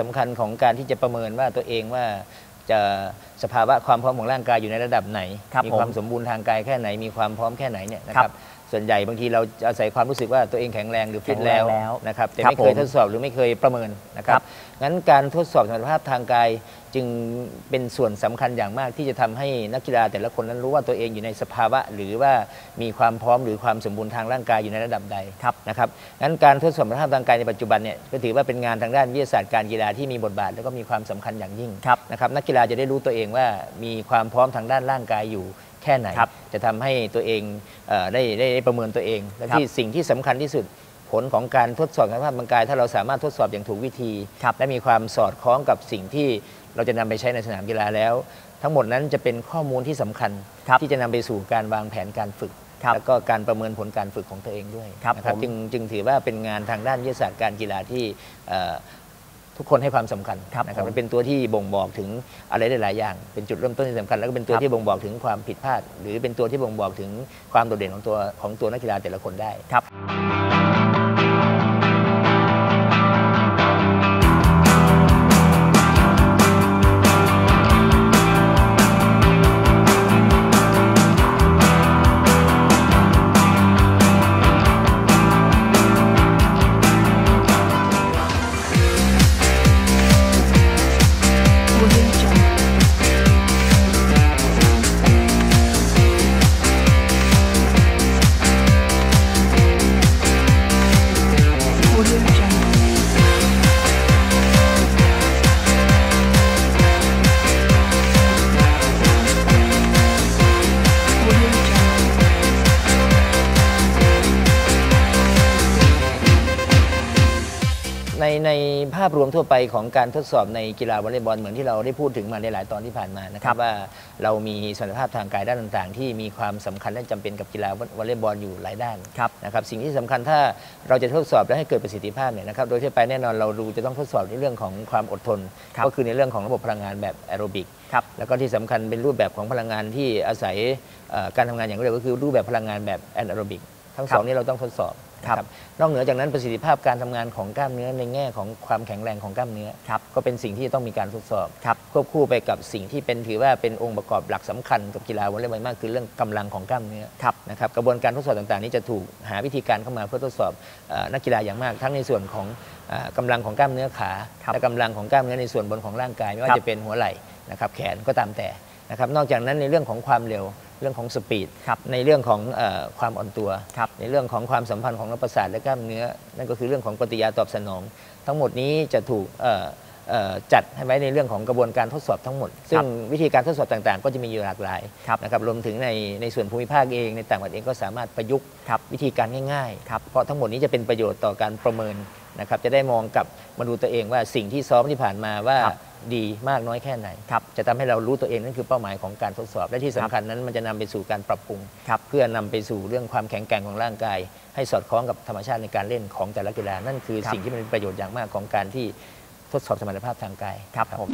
สำคัญของการที่จะประเมินว่าตัวเองว่าจะสภาวะความพร้อมของร่างกายอยู่ในระดับไหนครับมีผมความสมบูรณ์ทางกายแค่ไหน มีความพร้อมแค่ไหนเนี่ยนะคครัรับบส่วนใหญ่บางทีเราจะอาศัยความรู้สึกว่าตัวเองแข็งแรงหรือฟิตแข็งแรแล้งวแล้วนะครับ แต่ครับไม่เคยผมทดสอบหรือไม่เคยประเมินนะครัครับบงั้นการทดสอบสมรรถภาพทางกายจึงเป็นส่วนสำคัญอย่างมากที่จะทำให้นักกีฬาแต่ละคนนั้นรู้ว่าตัวเองอยู่ในสภาวะ หรือว่ามีความพร้อมหรือความสมบูรณ์ทางร่างกายอยู่ในระดับใดครับนะครับงั้นการทดสอบสมรรถภาพทางกายในปัจจุบันเนี่ยก็ถือว่าเป็นงานทางด้านวิทยาศาสตร์การกีฬาที่มีบทบาท แล้วก็มีความสำคัญอย่างยิ่งครับนะครับนักกีฬาจะได้รู้ตัวเองว่ามีความพร้อมทางด้านร่างกายอยู่แค่ไหนครับจะทำให้ตัวเองเอ่อได้ได้ได้ประเมินตัวเอง และครับที่สิ่งที่สำคัญที่สุดผลของการทดสอบสมรรถภาพทางกาย ถ้าเราสามารถทดสอบอย่างถูกวิธีครับและมีความสอดคล้องกับสิ่งที่ เราจะนำไปใช้ในสนามกีฬาแล้ว ทั้งหมดนั้นจะเป็นข้อมูลที่สำคัญครับที่จะนำไปสู่การวางแผนการฝึกครับแล้วก็การประเมินผลการฝึกของตัวเองด้วยครับนะผมจึงจึงถือว่าเป็นงานทางด้านวิทยาศาสตร์การกีฬาที่เอ่อทุกคนให้ความสำคัญครับนะครับผมมันเป็นตัวที่บ่งบอกถึงอะไรได้หลายอย่าง เป็นจุดเริ่มต้นที่สำคัญ แล้วก็เป็นตัวครับที่บ่งบอกถึงความผิดพลาด หรือเป็นตัวที่บ่งบอกถึงความโดดเด่นของตัวของตัวนักกีฬาแต่ละคนได้ครับ ในในภาพรวมทั่วไปของการทดสอบในกีฬาวอลเลย์บอลเหมือนที่เราได้พูดถึงมาในหลายตอนที่ผ่านมานะคครัรับบว่าเรามีสมรรถภาพทางกายด้านต่างๆ ที่มีความสำคัญและจำเป็นกับกีฬาวอลเลย์บอลอยู่หลายด้านครับนะครับสิ่งที่สำคัญถ้าเราจะทดสอบและให้เกิดประสิทธิภาพเนี่ยนะครับโดยทั่วไปแน่นอนเราดูจะต้องทดสอบในเรื่องของความอดทนครับก็คือในเรื่องของระบบพลังงานแบบแอโรบิกครับแล้วก็ที่สำคัญเป็นรูปแบบของพลังงานที่อาศัยเอ่อการทำงานอย่างรวดเร็วก็คือรูปแบบพลังงานแบบแอนแอโรบิกทั้งสองนี้เราต้องทดสอบ ครับนะนอกเหนือจากนั้นประสิทธิภาพการทำงานของกล้ามเนื้อในแง่ของความแข็งแรงของกล้ามเนื้อครับก็เป็นสิ่งที่ต้องมีการทดสอบครับควบคู่ไปกับสิ่งที่เป็นถือว่าเป็นองค์ประกอบหลักสำคัญกับกีฬาวอลเลย์บอลมากคือเรื่องกำลังของกล้ามเนื้อครับนะครับกระบวนการทดสอบต่างๆ นี้จะถูกหาวิธีการเข้ามาเพื่อทดสอบเอ่อนักกีฬาอย่างมาก ทั้งในส่วนของเอ่อกำลังของกล้ามเนื้อขาครับและกำลังของกล้ามเนื้อในส่วนบนของร่างกายไม่ว่าครับจะเป็นหัวไหล่นะครับแขนก็ตามแต่นะครับนอกจากนั้นในเรื่องของความเร็ว เรื่องของสปีดครับในเรื่องของเออความอ่อนตัวครับในเรื่องของความสัมพันธ์ของระบบประสาทและกล้ามเนื้อ นั่นก็คือเรื่องของปฏิกิริยาตอบสนอง ทั้งหมดนี้จะถูกเอ่อเอ่อจัดให้ไว้ในเรื่องของกระบวนการทดสอบทั้งหมด ซึ่งวิธีการทดสอบต่างๆ ก็จะมีอยู่หลากหลายครับนะครับรวมถึงในในส่วนภูมิภาคเองในต่างประเทศเองก็สามารถประยุกต์ครับวิธีการง่ายครับๆเพราะทั้งหมดนี้จะเป็นประโยชน์ต่อการประเมิน นะครับจะได้มองกลับมาดูตัวเองว่าสิ่งที่ซ้อมที่ผ่านมาว่าครับดีมากน้อยแค่ไหนครับจะทำให้เรารู้ตัวเองนั่นคือเป้าหมายของการทดสอบ และที่สำคัญนั้นมันจะนำไปสู่การปรับปรุงครับเพื่อนำไปสู่เรื่องความแข็งแกร่งของร่างกาย ให้สอดคล้องกับธรรมชาติในการเล่นของแต่ละกีฬานั่นคือครับสิ่งที่มันเป็นประโยชน์อย่างมากของการที่ทดสอบสมรรถภาพทางกายครับผม